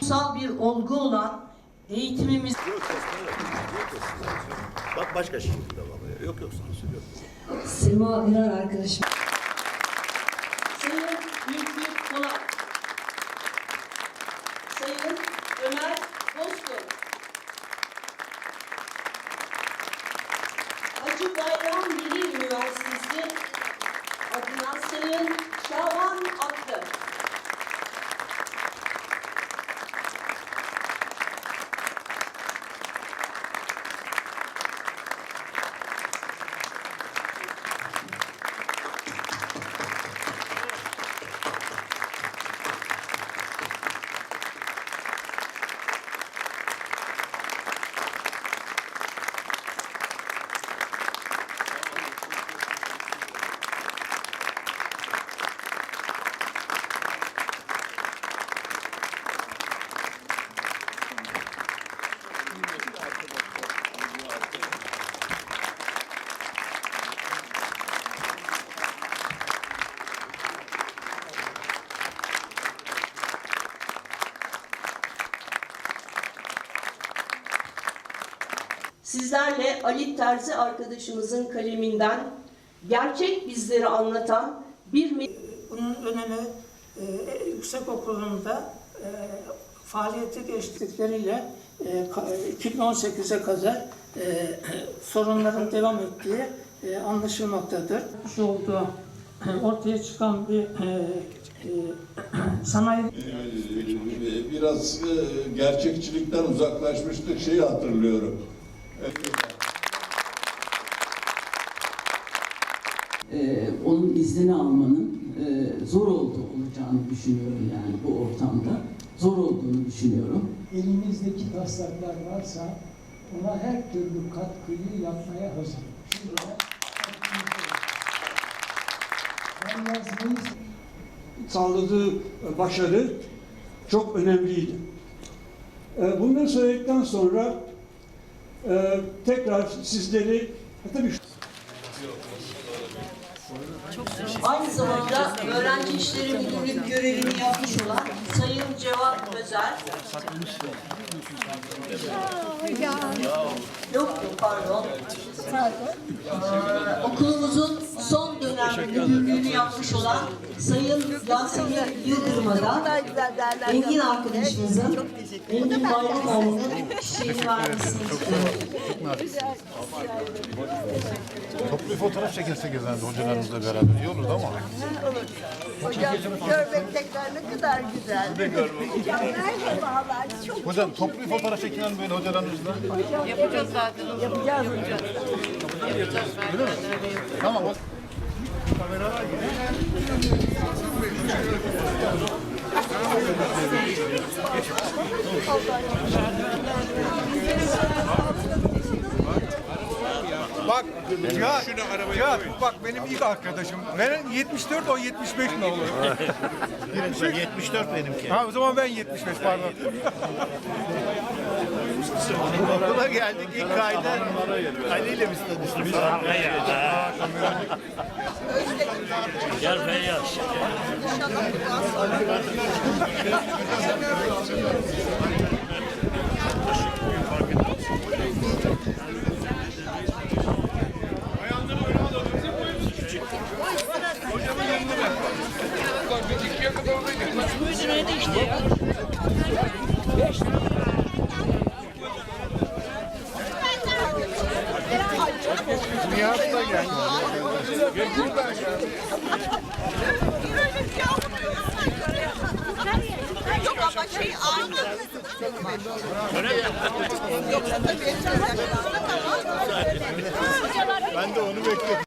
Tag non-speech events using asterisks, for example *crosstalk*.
kutsal bir olgu olan eğitimimiz Yok yok. Yok yok. Bak başka şekilde bağlıyor. Yok yok sansür yok. Sema Ünal arkadaşım. Sayın Ülkü Polat, Sayın Ömer Bozkurt, Hacı Bayram Veli Üniversitesi adına Sayın Şaban Aklı, Sizlerle Ali Terzi arkadaşımızın kaleminden gerçek bizleri anlatan bir Bunun önemi e, yüksek okulunda e, faaliyete geçtikleriyle e, ka- 2018'e kadar e, *clears throat* sorunların devam ettiği e, anlaşılmaktadır. Şu olduğu e, ortaya çıkan bir e, e, *clears throat* sanayi biraz e, gerçekçilikten uzaklaşmıştık şeyi hatırlıyorum. Ee, onun iznini almanın e, zor oldu olacağını düşünüyorum yani bu ortamda. Zor olduğunu düşünüyorum. elimizdeki taslaklar varsa ona her türlü katkıyı yapmaya hazırım. Şimdi ben yazmayı sağladığı başarı çok önemliydi. Ee, Bunları söyledikten sonra e, tekrar sizleri tabii aynı zamanda Öğrenci İşleri Müdürlüğü görevini yapmış olan Sayın Cevat Özel. Yok pardon. Ee, okulumuzun son dönem müdürlüğünü yapmış olan Sayın Yasemin Yıldırım'a da Engin arkadaşımızın Engin Bayramoğlu'nun çiçeğini vermesini istiyorum. Bir fotoğraf çekilsek efendim hocalarımızla beraber iyi olurdu ama. Hocam görmek tekrar ne kadar güzel. Ne görmek? Merhabalar. Çok Hocam toplu bir fotoğraf çekilen böyle hocalarımızla. yapacağız zaten. Yapacağız. Tamam. o- bak Cihat, Cihat bak benim ilk arkadaşım. Ben 74 o 75 mi oluyor? Birincisi 74 benimki. Ha o zaman ben 75 pardon. Okula geldik ilk ayda Ali ile biz tanıştık. Gel Feyyaz. Nihat da geldi. Yok ama şey aynı. Yoksa tabii. Ben de onu bekliyorum.